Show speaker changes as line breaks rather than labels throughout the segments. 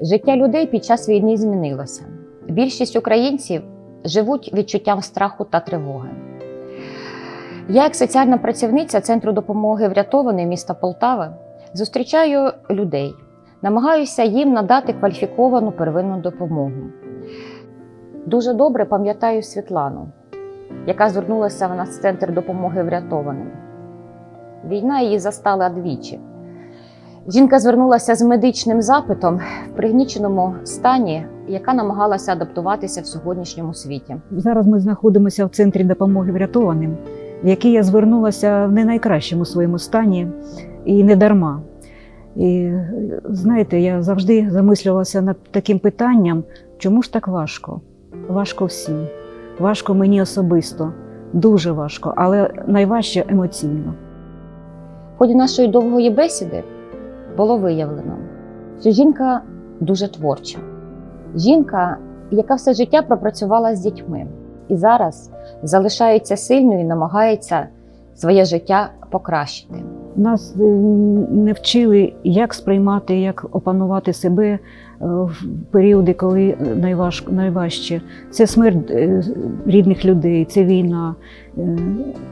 Життя людей під час війни змінилося. Більшість українців живуть відчуттям страху та тривоги. Я, як соціальна працівниця Центру допомоги врятованої міста Полтави, зустрічаю людей, намагаюся їм надати кваліфіковану первинну допомогу. Дуже добре пам'ятаю Світлану, яка звернулася в нас в центр допомоги врятованим. Війна її застала двічі. Жінка звернулася з медичним запитом в пригніченому стані, яка намагалася адаптуватися в сьогоднішньому світі.
Зараз ми знаходимося в центрі допомоги врятованим, в який я звернулася в не найкращому своєму стані і не дарма. І знаєте, я завжди замислювалася над таким питанням, чому ж так важко? Важко всім. Важко мені особисто, дуже важко, але найважче емоційно.
В ході нашої довгої бесіди було виявлено, що жінка дуже творча. Жінка, яка все життя пропрацювала з дітьми і зараз залишається сильною і намагається своє життя покращити.
Нас е, не вчили, як сприймати, як опанувати себе е, в періоди, коли найваж, найважче. Це смерть е, рідних людей, це війна.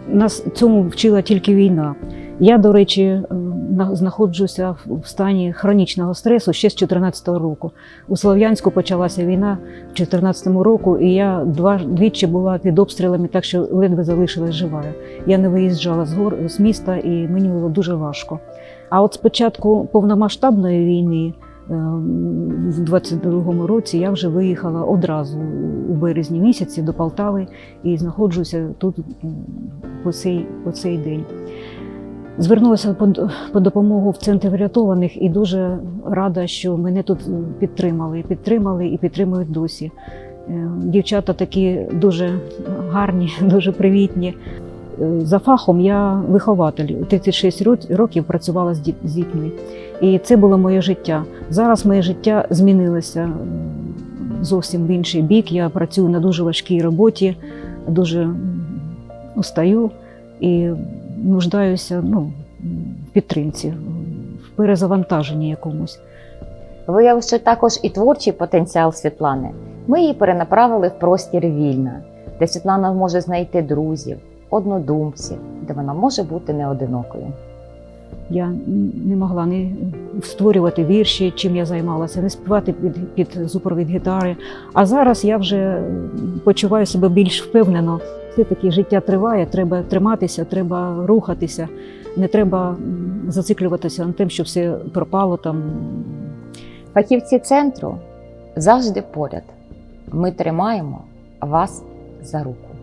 Нас цьому вчила тільки війна. Я, до речі, знаходжуся в- стані хронічного стресу ще з 2014 року. У Слов'янську почалася війна в 2014 року, і я двічі була під обстрілами, так що ледве залишилась жива. Я не виїжджала з гор з міста, і мені було дуже важко. А от з початку повномасштабної війни. е, В 22-му році я вже виїхала одразу у березні місяці до Полтави і знаходжуся тут по цей, по цей день. Звернулася по, по допомогу в центр врятованих і дуже рада, що мене тут підтримали. Підтримали і підтримують досі. Е, Дівчата такі дуже гарні, дуже привітні. Е, За фахом я вихователь. 36 років працювала з дітьми. І це було моє життя. Зараз моє життя змінилося зовсім в інший бік. Я працюю на дуже важкій роботі, дуже устаю і нуждаюся ну, в підтримці, в перезавантаженні якомусь.
Виявивши також і творчий потенціал Світлани, ми її перенаправили в простір вільна, де Світлана може знайти друзів, однодумців, де вона може бути не одинокою.
Я не могла не створювати вірші, чим я займалася, не співати під, під супровід гітари. А зараз я вже почуваю себе більш впевнено. Все-таки життя триває, треба триматися, треба рухатися, не треба зациклюватися на тим, що все пропало там.
Фахівці центру завжди поряд. Ми тримаємо вас за руку.